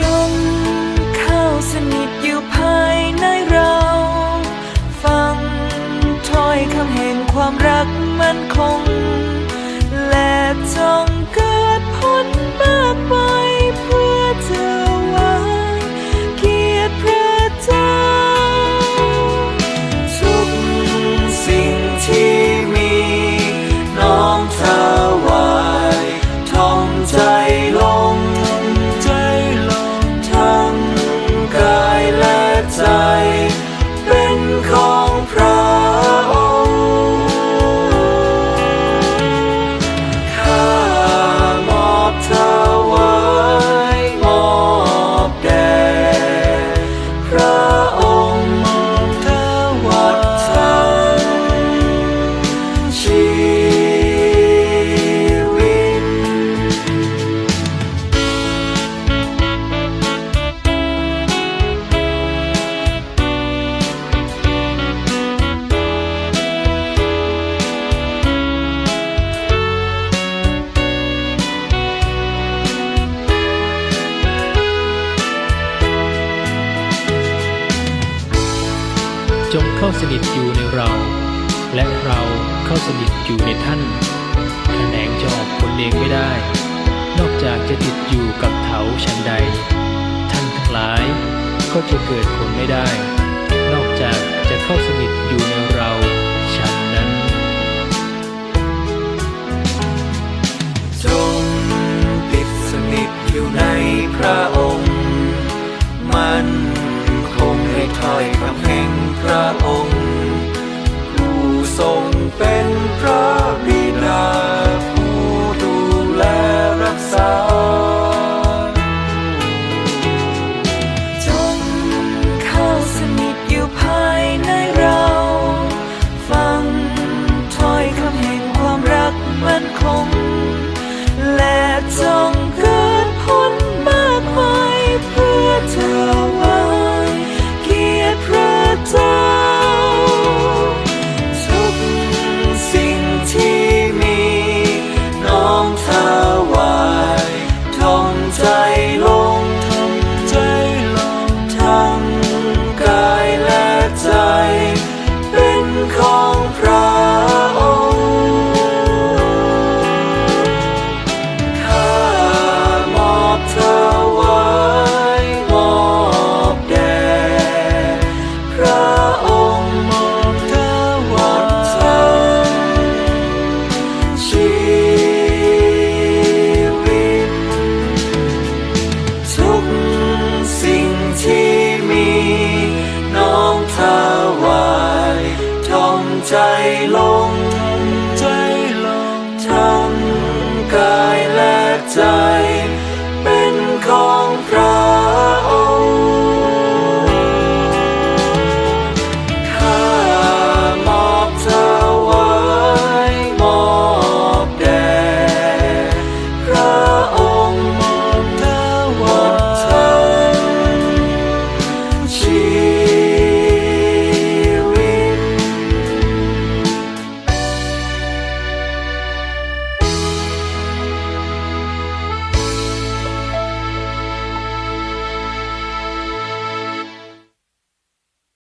จมข้าสนิทอยู่ภายในเรา ฟังถอยคำแห่งความรักมันคง เข้าสนิทอยู่ในเรา และเราเข้าสนิทอยู่ในท่านแขนงจะออกผลเองไม่ได้ นอกจากจะติดอยู่กับเถาชันใด ท่านทั้งหลายก็จะเกิดผลไม่ได้ นอกจากจะเข้าสนิทอยู่ในเราฉันนั้นจงติดสนิทอยู่ใน เป็นพระ